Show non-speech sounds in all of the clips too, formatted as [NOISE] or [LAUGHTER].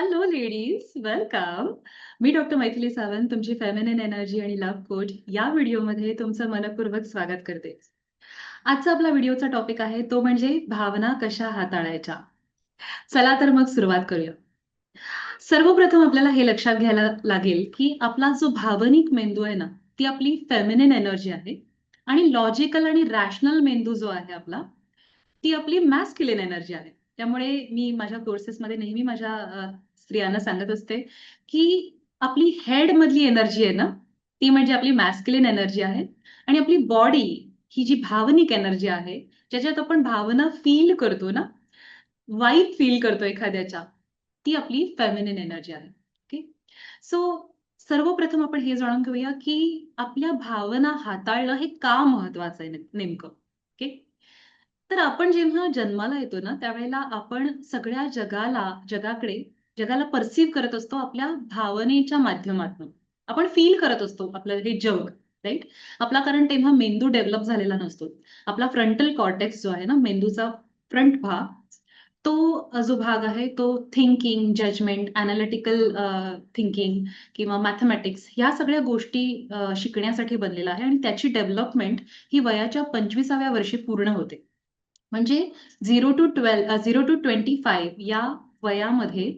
Hello ladies welcome मी doctor Maithili Sawant तुमची feminine energy आणि लव्ह कोच या व्हिडिओमध्ये तुमचं मनपूर्वक स्वागत करते. आजचा आपला व्हिडिओचा टॉपिक आहे तो म्हणजे भावना कशा हाताळायच्या? चला तर मग सुरुवात करूया. सर्वप्रथम आपल्याला हे लक्षात घ्यायला लागेल की आपला जो भावनिक मेंदू आहे ना ती आपली फेमिनिन एनर्जी आहे आणि लॉजिकल आणि रॅशनल मेंदू जो आहे आपला ती आपली मॅस्क्युलिन एनर्जी आहे. त्यामुळे मी माझ्या कोर्सेसमध्ये नेहमी माझ्या स्त्रियांना सांगत असते की आपली हेड मधली एनर्जी आहे ना ती म्हणजे आपली मॅस्क्युलिन एनर्जी आहे आणि आपली बॉडी ही जी भावनिक एनर्जी आहे ज्याच्यात आपण भावना फील करतो ना वाईट फील करतो एखाद्याच्या ती आपली फेमिनिन एनर्जी आहे. ओके सो सर्वप्रथम आपण हे जाणून घेऊया की आपल्या भावना हाताळणं हे का महत्वाचं आहे नेमकं. ओके तर आपण जेव्हा जन्माला येतो ना त्यावेळेला आपण सगळ्या जगाला जगाकडे जगाला परसिव्ह करत असतो आपल्या भावनेच्या माध्यमातून. आपण फील करत असतो आपलं हे जग राईट आपला कारण तेव्हा मेंदू डेव्हलप झालेला नसतो. आपला फ्रंटल कॉर्टेक्स जो आहे ना मेंदूचा फ्रंट भाग तो जो भाग आहे तो थिंकिंग जजमेंट अनालिटिकल थिंकिंग किंवा मॅथमॅटिक्स ह्या सगळ्या गोष्टी शिकण्यासाठी बनलेला आहे आणि त्याची डेव्हलपमेंट ही वयाच्या पंचवीसाव्या वर्षी पूर्ण होते. म्हणजे zero to twelve zero to twenty five या वयामध्ये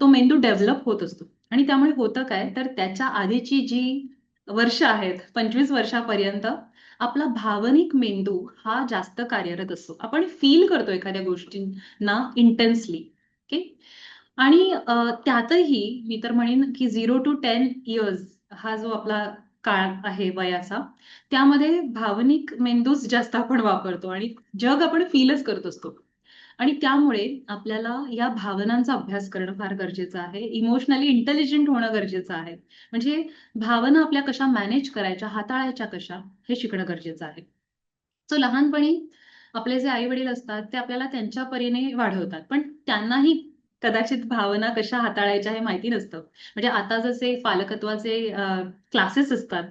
तो मेंदू डेव्हलप होत असतो. आणि त्यामुळे होतं काय? तर त्याच्या आधीची जी वर्ष आहेत पंचवीस वर्षापर्यंत आपला भावनिक मेंदू हा जास्त कार्यरत असतो. आपण फील करतो एखाद्या गोष्टींना इंटेन्सली ओके आणि त्यातही मी तर म्हणेन की झिरो टू टेन इयर्स हा जो आपला काळ आहे वयाचा त्यामध्ये भावनिक मेंदूच जास्त आपण वापरतो. आणि जग आपण फीलच करत असतो. आणि त्यामुळे आपल्याला या भावनांचा अभ्यास करणं फार गरजेचं आहे. इमोशनली इंटेलिजंट होणं गरजेचं आहे. म्हणजे भावना आपल्या कशा मॅनेज करायच्या हाताळायच्या कशा हे शिकणं गरजेचं आहे. सो लहानपणी आपले जे आई वडील असतात ते आपल्याला त्यांच्या परीने वाढवतात. पण त्यांनाही कदाचित भावना कशा हाताळायच्या हे माहिती नसतं. म्हणजे आता जसे पालकत्वाचे क्लासेस असतात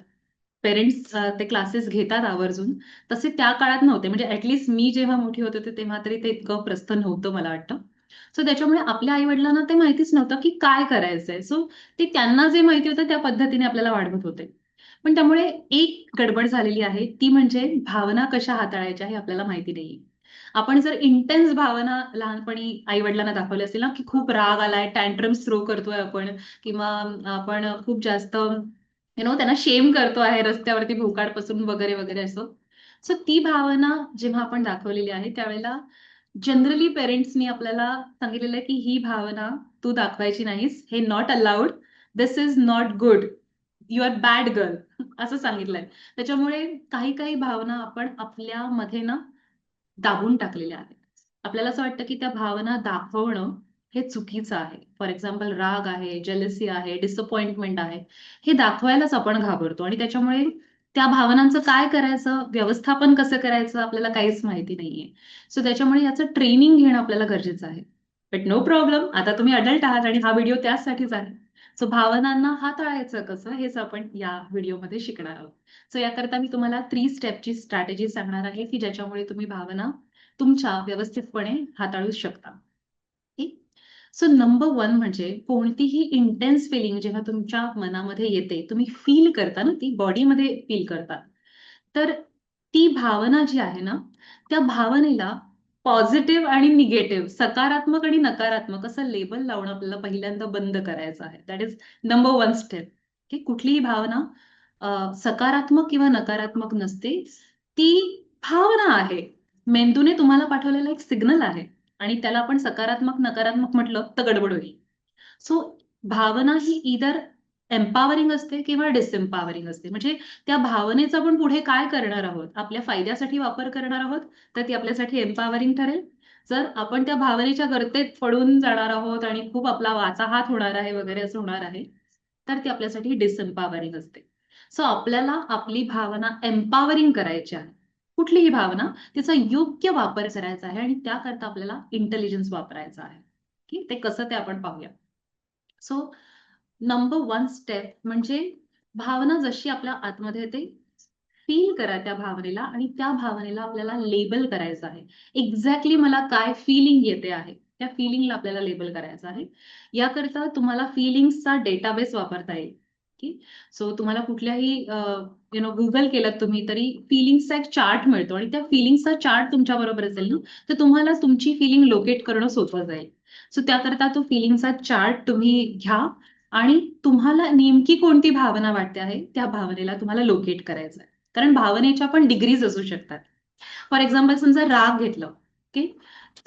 पेरेंट्स ते क्लासेस घेतात आवर्जून. तसे त्या काळात नव्हते. म्हणजे ऍटलिस्ट मी जेव्हा मोठी होते ते तेव्हा तरी ते इतकं प्रस्थ नव्हतं मला वाटतं. सो त्याच्यामुळे आपल्या आई वडिलांना ते माहितीच नव्हतं की काय करायचंय. सो ते त्यांना जे माहिती होतं त्या पद्धतीने आपल्याला वाढवत होते. पण त्यामुळे एक गडबड झालेली आहे. ती म्हणजे भावना कशा हाताळायच्या हे आपल्याला माहिती नाही. आपण जर इंटेन्स भावना लहानपणी आई वडिलांना दाखवली असेल ना की खूप राग आलाय टँट्रम्स थ्रो करतोय आपण किंवा आपण खूप जास्त यु नो त्यांना शेम करतो आहे रस्त्यावरती भोकाड पसरून वगैरे वगैरे असं. सो ती भावना जेव्हा आपण दाखवलेली आहे त्यावेळेला जनरली पेरेंट्सनी आपल्याला सांगितलेलं आहे की ही भावना तू दाखवायची नाहीस. हे not allowed this is not good you are bad girl असं सांगितलंय. त्याच्यामुळे काही काही भावना आपण आपल्यामध्ये ना दाबून टाकलेल्या आहेत. आपल्याला असं वाटतं की त्या भावना दाखवणं हे चुकीचं आहे. फॉर एक्झाम्पल राग आहे जेलसी आहे डिसअपॉइंटमेंट आहे. हे दाखवायलाच आपण घाबरतो आणि त्याच्यामुळे त्या भावनांचं काय करायचं व्यवस्थापन कसं करायचं आपल्याला काहीच माहिती नाहीये. सो त्याच्यामुळे याचं ट्रेनिंग घेणं आपल्याला गरजेचं आहे. बट नो प्रॉब्लेम आता तुम्ही अडल्ट आहात आणि हा व्हिडिओ त्याचसाठीच आहे. सो भावनांना हाताळायचं कसं हेच आपण या व्हिडिओमध्ये शिकणार आहोत. सो याकरता मी तुम्हाला थ्री स्टेपची स्ट्रॅटेजी सांगणार आहे की ज्याच्यामुळे तुम्ही भावना तुमच्या व्यवस्थितपणे हाताळू शकता. सो नंबर वन म्हणजे कोणतीही इंटेन्स फिलिंग जेव्हा तुमच्या मनामध्ये येते तुम्ही फील करता ना ती बॉडीमध्ये फील करता. तर ती भावना जी आहे ना त्या भावनेला पॉझिटिव्ह आणि निगेटिव्ह सकारात्मक आणि नकारात्मक असं लेबल लावणं आपल्याला पहिल्यांदा बंद करायचं आहे. That is number one step की कुठलीही भावना सकारात्मक किंवा नकारात्मक नसते ती भावना आहे. मेंदूने तुम्हाला पाठवलेला एक सिग्नल आहे. आणि त्याला आपण सकारात्मक नकारात्मक म्हटलं तर गडबड होईल. सो भावना ही इदर एम्पावरिंग असते किंवा डिसएम्पावरिंग असते. म्हणजे त्या भावनेचा आपण पुढे काय करणार आहोत? आपल्या फायद्यासाठी वापर करणार आहोत तर ती आपल्यासाठी एम्पावरिंग ठरेल. जर आपण त्या भावनेच्या गर्तेत पडून जाणार आहोत आणि खूप आपला वाचा हात होणार आहे वगैरे असं होणार आहे तर ती आपल्यासाठी डिसएम्पावरिंग असते. सो आपल्याला आपली भावना एम्पावरिंग करायची आहे. कुठलीही भावना तिचा योग्य वापर करायचा आहे आणि त्याकरता आपल्याला इंटेलिजन्स वापरायचा आहे. की ते कसं ते आपण पाहूया. सो नंबर वन स्टेप म्हणजे भावना जशी आपल्या आतमध्ये येते फील करा त्या भावनेला आणि त्या भावनेला आपल्याला लेबल करायचं आहे. एक्झॅक्टली मला काय फिलिंग येते आहे त्या फिलिंगला आपल्याला लेबल करायचं आहे. याकरता तुम्हाला फिलिंग्सचा डेटाबेस वापरता येईल. की. सो तुम्हाला कुठल्याही यु नो गुगल केलं तुम्ही तरी फिलिंग्सचा एक चार्ट मिळतो आणि त्या फिलिंग्सचा चार्ट तुमच्या बरोबर असेल ना तर तुम्हाला तुमची फिलिंग लोकेट करणं सोपं जाईल. सो त्याकरता तो फिलिंगचा चार्ट तुम्ही घ्या आणि तुम्हाला नेमकी कोणती भावना वाटते आहे त्या भावनेला तुम्हाला लोकेट करायचं आहे. कारण भावनेच्या पण डिग्रीज असू शकतात. फॉर एक्झाम्पल समजा राग घेतलं ओके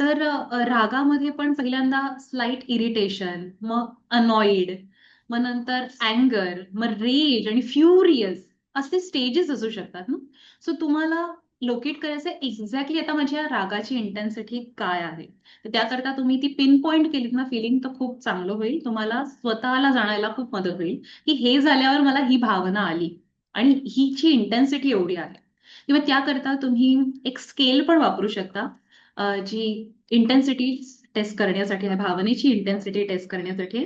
तर रागामध्ये पण पहिल्यांदा स्लाइट इरिटेशन मग अनॉइड मग नंतर अँगर मग रेज आणि फ्युरियस असे स्टेजेस असू शकतात ना? सो तुम्हाला लोकेट करायचं एक्झॅक्टली आता माझ्या रागाची इंटेन्सिटी काय आहे? तर त्याकरता तुम्ही ती पिन पॉइंट केलीत ना फिलिंग तर खूप चांगलं होईल. तुम्हाला स्वतःला जाणायला खूप मदत होईल. की हे झाल्यावर मला ही भावना आली आणि हिची इंटेन्सिटी एवढी आहे. किंवा त्याकरता तुम्ही एक स्केल पण वापरू शकता जी इंटेन्सिटी टेस्ट करण्यासाठी आहे भावनेची इंटेन्सिटी टेस्ट करण्यासाठी.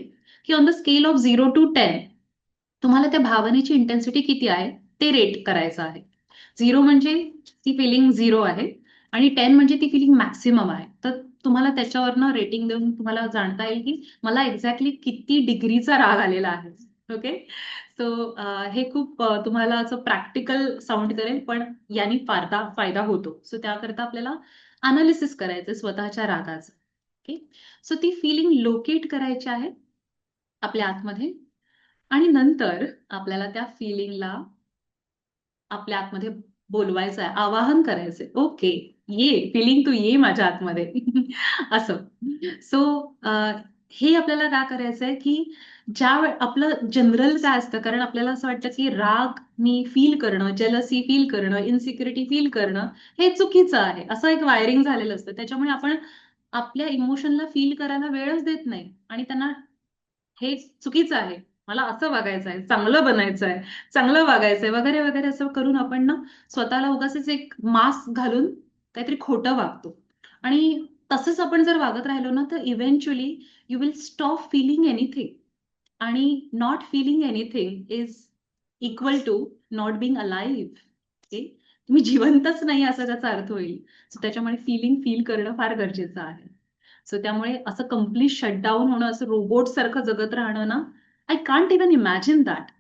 की on the scale of zero to ten तुम्हाला त्या भावनेची इंटेन्सिटी किती आहे? ते रेट करायचं आहे. झिरो म्हणजे ती फिलिंग झिरो आहे आणि टेन म्हणजे ती फिलिंग मॅक्सिमम आहे. तर तुम्हाला त्याच्यावरनं रेटिंग देऊन तुम्हाला जाणता येईल की मला एक्झॅक्टली किती डिग्रीचा राग आलेला आहे. ओके सो हे खूप तुम्हाला असं प्रॅक्टिकल साऊंड करेल पण यांनी फारदा फायदा होतो. सो त्याकरता आपल्याला अनालिसिस करायचं स्वतःच्या रागाचं. ओके सो ती फिलिंग लोकेट करायची आहे. आपल्या आतमध्ये. आणि नंतर आपल्याला त्या फिलिंगला आपल्या आतमध्ये बोलवायचं आहे आवाहन करायचंय ओके ये फिलिंग तू ये माझ्या आतमध्ये. [LAUGHS] असं. सो हे आपल्याला काय करायचंय की ज्या आपलं जनरल काय असतं? कारण आपल्याला असं वाटतं की राग मी फील करणं जेलसी फील करणं इन्सिक्युरिटी फील करणं हे चुकीचं आहे. असं एक वायरिंग झालेलं असतं. त्याच्यामुळे आपण आपल्या इमोशनला फील करायला वेळच देत नाही. आणि त्यांना हे चुकीचं आहे. मला असं वागायचं आहे. चांगलं बनायचं आहे. चांगलं वागायचंय वगैरे वगैरे असं करून आपण ना स्वतःला उगाच एक मास्क घालून काहीतरी खोटं वागतो. आणि तसंच आपण जर वागत राहिलो ना तर eventually you will stop feeling anything आणि not feeling anything is equal to not being alive okay तुम्ही जिवंतच नाही असा त्याचा अर्थ होईल. सो त्याच्यामुळे फिलिंग फील करणं फार गरजेचं आहे. सो त्यामुळे असं कंप्लीट शटडाऊन होणं असं रोबोट सारखं जगत राहणं ना I can't even imagine that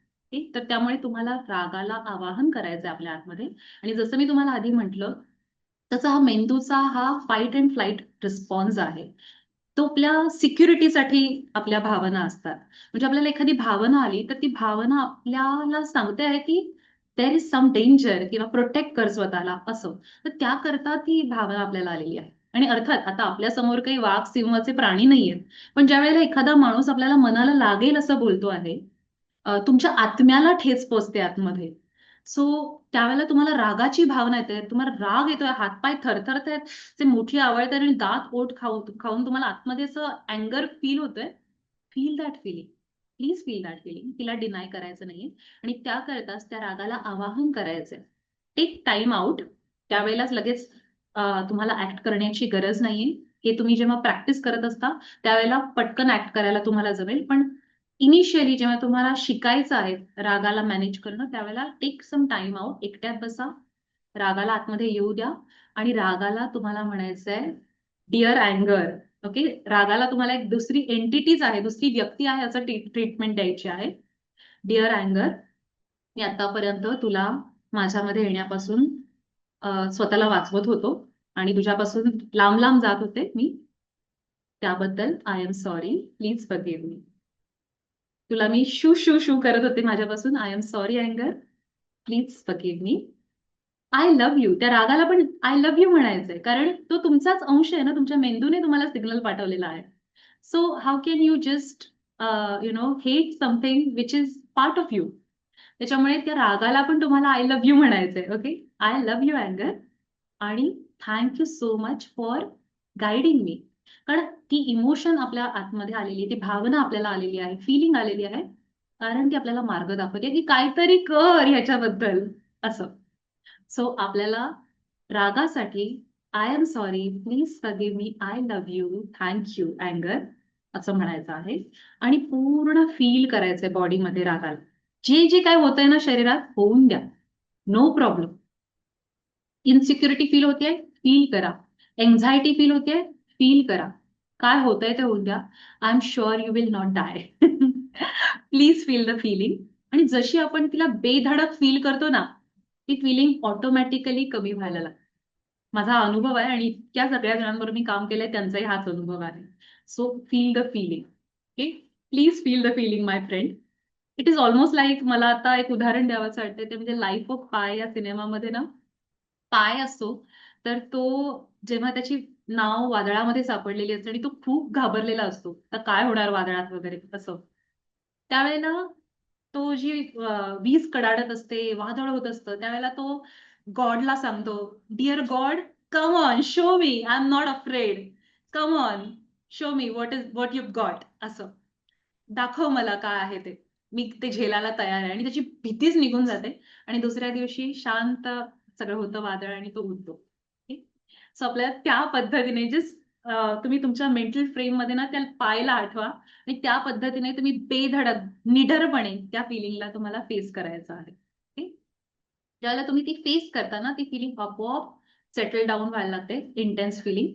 तर त्यामुळे तुम्हाला रागाला आवाहन करायचं आपल्या आतमध्ये. आणि जसं मी तुम्हाला आधी म्हटलं तसा हा मेंदूचा हा फाईट अँड फ्लाईट रिस्पॉन्स आहे. तो आपल्या सिक्युरिटीसाठी आपल्या भावना असतात. म्हणजे आपल्याला एखादी भावना आली तर ती भावना आपल्याला सांगते आहे की देर इज सम डेंजर किंवा प्रोटेक्ट कर स्वतःला असं. तर त्याकरता ती भावना आपल्याला आलेली आहे. आणि अर्थात आता आपल्यासमोर काही वाघ सिंहाचे प्राणी नाहीयेत. पण ज्या वेळेला एखादा माणूस आपल्याला मनाला लागेल असं बोलतो आहे तुमच्या आत्म्याला ठेच पोचते आतमध्ये. सो त्यावेळेला तुम्हाला रागाची भावना येते तुम्हाला राग येतोय हातपाय थरथरत आहेत ते मोठी आवडत आणि दात ओठ खाऊ खाऊन तुम्हाला आतमध्ये असं अँगर फील होतोय. Feel that feeling please feel that feeling तिला डिनाय करायचं नाहीये. आणि त्याकरताच त्या रागाला आवाहन करायचंय. टेक टाइम आउट त्यावेळेलाच लगेच तुम्हाला ऍक्ट करण्याची गरज नाहीये. हे तुम्ही जेव्हा प्रॅक्टिस करत असता त्यावेळेला पटकन ऍक्ट करायला तुम्हाला जमेल. पण इनिशियली जेव्हा तुम्हाला शिकायचं आहे रागाला मॅनेज करणं त्यावेळेला टेक सम टाइम आउट एकट्यात बसा. रागाला आतमध्ये येऊ द्या. आणि रागाला तुम्हाला म्हणायचं आहे डिअर अँगर ओके रागाला तुम्हाला एक दुसरी एंटिटीज आहे दुसरी व्यक्ती आहे असं ट्रीटमेंट द्यायची आहे. डिअर अँगर मी आतापर्यंत तुला माझ्यामध्ये येण्यापासून स्वतःला वाचवत होतो. आणि तुझ्यापासून लांब लांब जात होते मी. त्याबद्दल I am sorry please forgive me तुला मी शू शू शू करत होते माझ्यापासून. I am sorry अँगर please forgive me I love you त्या रागाला पण आय लव्ह यू म्हणायचंय. कारण तो तुमचाच अंश आहे ना तुमच्या मेंदूने तुम्हाला सिग्नल पाठवलेला आहे. So how can you just you know hate something which is part of you त्याच्यामुळे त्या रागाला पण तुम्हाला आय लव्ह यू म्हणायचंय. ओके आय लव्ह यू अँगर आणि thank so much for guiding me कारण ती इमोशन आपल्या आतमध्ये आलेली ती भावना आपल्याला आलेली आहे फिलिंग आलेली आहे कारण ती आपल्याला मार्ग दाखवते की काहीतरी कर ह्याच्याबद्दल असं. सो आपल्याला रागासाठी I am sorry please forgive me I love you thank you अँगर असं म्हणायचं आहे. आणि पूर्ण फील करायचंय बॉडीमध्ये रागाला. जे जे काय होतंय ना शरीरात होऊन द्या. नो प्रॉब्लेम इनसिक्युरिटी फील होते फील करा. एन्झायटी फील होते फील करा. काय होतंय ते उद्या द्या. I am sure you will not die please feel the feeling आणि जशी आपण तिला बेधडक फील करतो ना ती फिलिंग ऑटोमॅटिकली कमी व्हायला लागते. माझा अनुभव आहे आणि इतक्या सगळ्या जणांबरोबर मी काम केलंय त्यांचाही हाच अनुभव आहे. So feel the feeling okay please feel the feeling my friend it is almost like मला आता एक उदाहरण द्यावंसं वाटतं ते म्हणजे लाईफ ऑफ पाय या सिनेमामध्ये ना पाय असतो तर तो जेव्हा त्याची नाव वादळामध्ये सापडलेली असते आणि तो खूप घाबरलेला असतो. तर काय होणार वादळात वगैरे? असं. त्यावेळेला तो जी वीज कडाडत असते वादळ होत असतं त्यावेळेला तो गॉडला सांगतो dear God come on show me I am not afraid come on show me what is what you got असं. दाखव मला काय आहे ते. मी ते झेलायला तयार आहे. आणि त्याची भीतीच निघून जाते. आणि दुसऱ्या दिवशी शांत सगळं होतं वादळ आणि तो उडतो सो आपल्याला त्या पद्धतीने जस्ट तुम्ही तुमच्या मेंटल फ्रेममध्ये ना त्या पायला आठवा आणि त्या पद्धतीने तुम्ही बेधडक निडरपणे त्या फिलिंगला तुम्हाला फेस करायचं आहे. Okay? ज्यावेळेला तुम्ही ती फेस करता ना ती फिलिंग आपोआप सेटल डाऊन व्हायला लागते इंटेन्स फिलिंग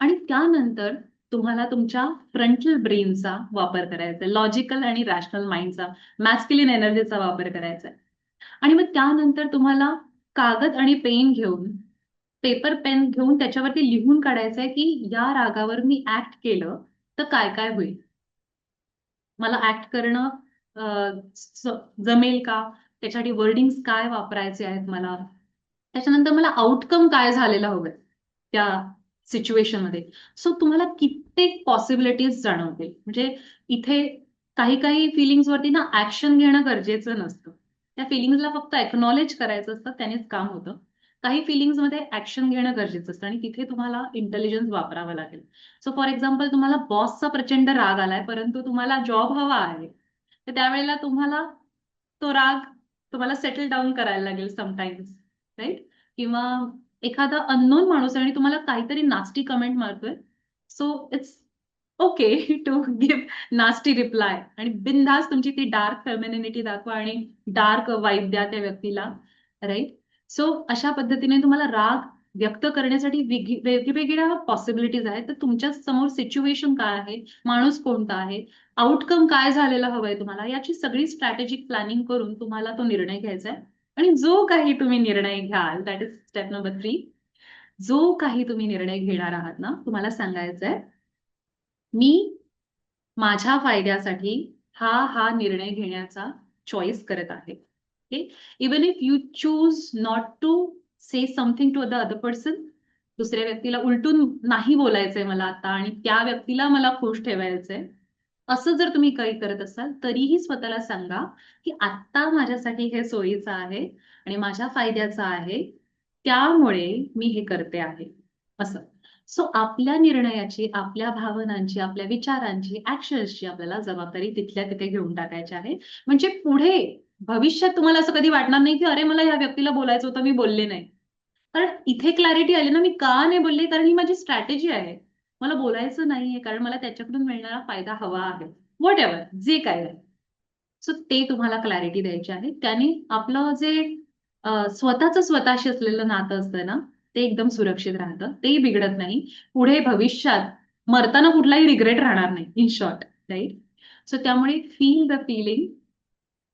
आणि त्यानंतर तुम्हाला तुमच्या फ्रंटल ब्रेनचा वापर करायचा आहे. लॉजिकल आणि रॅशनल माइंडचा मॅस्क्युलिन एनर्जीचा वापर करायचा आहे. आणि मग त्यानंतर तुम्हाला कागद आणि पेन घेऊन पेपर पेन घेऊन त्याच्यावरती लिहून काढायचं आहे की या रागावर मी ऍक्ट केलं तर काय काय होईल? मला ऍक्ट करणं जमेल का? त्याच्यासाठी वर्डिंग्स काय वापरायचे आहेत मला? त्याच्यानंतर मला आउटकम काय झालेलं हवं त्या सिच्युएशनमध्ये? सो तुम्हाला कित्येक पॉसिबिलिटीज जाणवतील. म्हणजे इथे काही काही फिलिंग्स वरती ना ऍक्शन घेणं गरजेचं नसतं. त्या फिलिंग्सला फक्त एक्नॉलेज करायचं असतं त्यानेच काम होतं. काही फिलिंग्समध्ये ऍक्शन घेणं गरजेचं असतं आणि तिथे तुम्हाला इंटेलिजन्स वापरावा लागेल. सो फॉर एक्झाम्पल तुम्हाला बॉसचा प्रचंड राग आलाय परंतु तुम्हाला जॉब हवा आहे तर त्यावेळेला तुम्हाला तो राग तुम्हाला सेटल डाऊन करायला लागेल समटाईम्स राईट किंवा एखादा अननोन माणूस आहे आणि तुम्हाला काहीतरी नास्टी कमेंट मारतोय. So it's okay to give nasty reply आणि बिनधास्त तुमची ती डार्क फेमिनिटी दाखवा आणि डार्क वाईब द्या त्या व्यक्तीला राईट सो अशा पद्धतीने तुम्हाला राग व्यक्त करण्यासाठी वेगवेगळ्या पॉसिबिलिटीज आहेत. तर तुमच्यासमोर सिच्युएशन काय आहे? माणूस कोणता आहे? आउटकम काय झालेलं हवाय तुम्हाला? याची सगळी स्ट्रॅटेजिक प्लॅनिंग करून तुम्हाला तो निर्णय घ्यायचा आहे. आणि जो काही तुम्ही निर्णय घ्याल that is step number three जो काही तुम्ही निर्णय घेणार आहात ना तुम्हाला सांगायचं आहे मी माझ्या फायद्यासाठी हा हा निर्णय घेण्याचा चॉईस करत आहे. Okay even if you choose not to say something to the other person दुसऱ्या व्यक्तीला उलटून नाही बोलायचंय मला आता आणि त्या व्यक्तीला मला खुश ठेवायचंय असं जर तुम्ही काही करत असाल तरीही स्वतःला सांगा की आत्ता माझ्यासाठी हे सोयीचं आहे आणि माझ्या फायद्याचं आहे त्यामुळे मी हे करते आहे. असं. सो आपल्या निर्णयाची आपल्या भावनांची आपल्या विचारांची ऍक्शन्सची आपल्याला जबाबदारी तिथल्या तिथे घेऊन टाकायची आहे. म्हणजे पुढे भविष्यात तुम्हाला असं कधी वाटणार नाही की अरे मला ह्या व्यक्तीला बोलायचं होतं मी बोलले नाही. कारण इथे क्लॅरिटी आली ना मी का नाही बोलले? कारण ही माझी स्ट्रॅटेजी आहे. मला बोलायचं नाहीये कारण मला त्याच्याकडून मिळणारा फायदा हवा आहे. वॉट एव्हर जे काय आहे. सो ते तुम्हाला क्लॅरिटी द्यायची आहे. त्याने आपलं जे स्वतःच स्वतःचं स्वतःशी असलेलं नातं असतं ना ते एकदम सुरक्षित राहतं. तेही बिघडत नाही. पुढे भविष्यात मरताना कुठलाही रिग्रेट राहणार नाही इन शॉर्ट राईट सो त्यामुळे फील द फिलिंग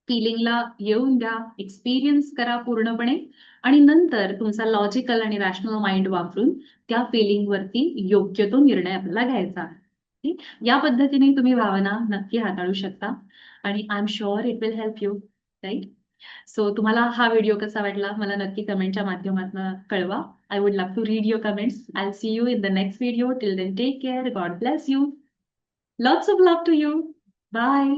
फिलिंगला येऊन द्या एक्सपिरियन्स करा पूर्णपणे आणि नंतर तुमचा लॉजिकल आणि रॅशनल माइंड वापरून त्या फिलिंगवरती योग्य तो निर्णय आपल्याला घ्यायचा या पद्धतीने तुम्ही भावना नक्की हाताळू शकता आणि I am sure it will help you right so तुम्हाला हा व्हिडिओ कसा वाटला? मला नक्की कमेंटच्या माध्यमातून कळवा. I would love to read your comments I see you in the next video till then take care God bless you lots of love to you bye